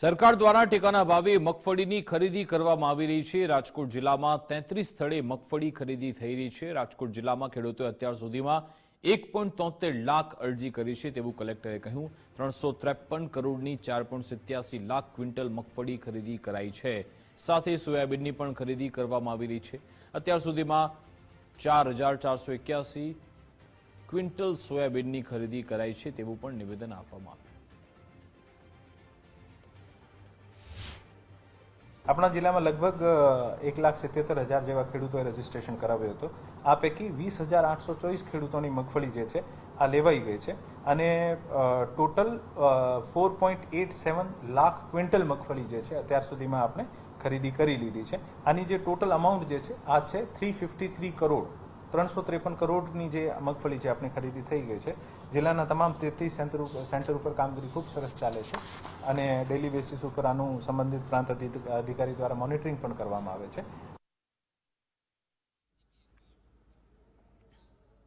સરકાર દ્વારા ટેકાના ભાવે મગફળીની ખરીદી કરવામાં આવી રહી છે. રાજકોટ જિલ્લામાં તેત્રીસ સ્થળે મગફળી ખરીદી થઈ રહી છે. રાજકોટ જિલ્લામાં ખેડૂતોએ અત્યાર સુધીમાં એક લાખ અરજી કરી છે તેવું કલેક્ટરે કહ્યું. ત્રણસો ત્રેપન કરોડની ચાર લાખ ક્વિન્ટલ મગફળી ખરીદી કરાઈ છે. સાથે સોયાબીનની પણ ખરીદી કરવામાં આવી રહી છે. અત્યાર સુધીમાં ચાર ક્વિન્ટલ સોયાબીનની ખરીદી કરાઈ છે તેવું પણ નિવેદન આપવામાં આવ્યું. આપણા જિલ્લામાં લગભગ એક લાખ સિત્યોતેર હજાર જેવા ખેડૂતોએ રજીસ્ટ્રેશન કરાવ્યું હતું. આ પૈકી વીસ હજાર આઠસો ચોવીસ ખેડૂતોની મગફળી જે છે, આ લેવાઈ ગઈ છે. અને total four point eight seven lakh quintal મગફળી જે છે, અત્યાર સુધીમાં આપણે ખરીદી કરી લીધી છે. આની જે ટોટલ અમાઉન્ટ જે છે, આ છે થ્રી ફિફ્ટી થ્રી કરોડ. ત્રણસો ત્રેપન કરોડની જે મગફળી છે આપણી ખરીદી થઈ ગઈ છે, જિલ્લાના તમામ તેત્રીસ સેન્ટર સેન્ટર ઉપર કામગીરી ખૂબ સરસ ચાલે છે અને ડેલી બેસિસ ઉપર આનું સંબંધિત પ્રાંત અધિકારી દ્વારા મોનિટરિંગ પણ કરવામાં આવે છે.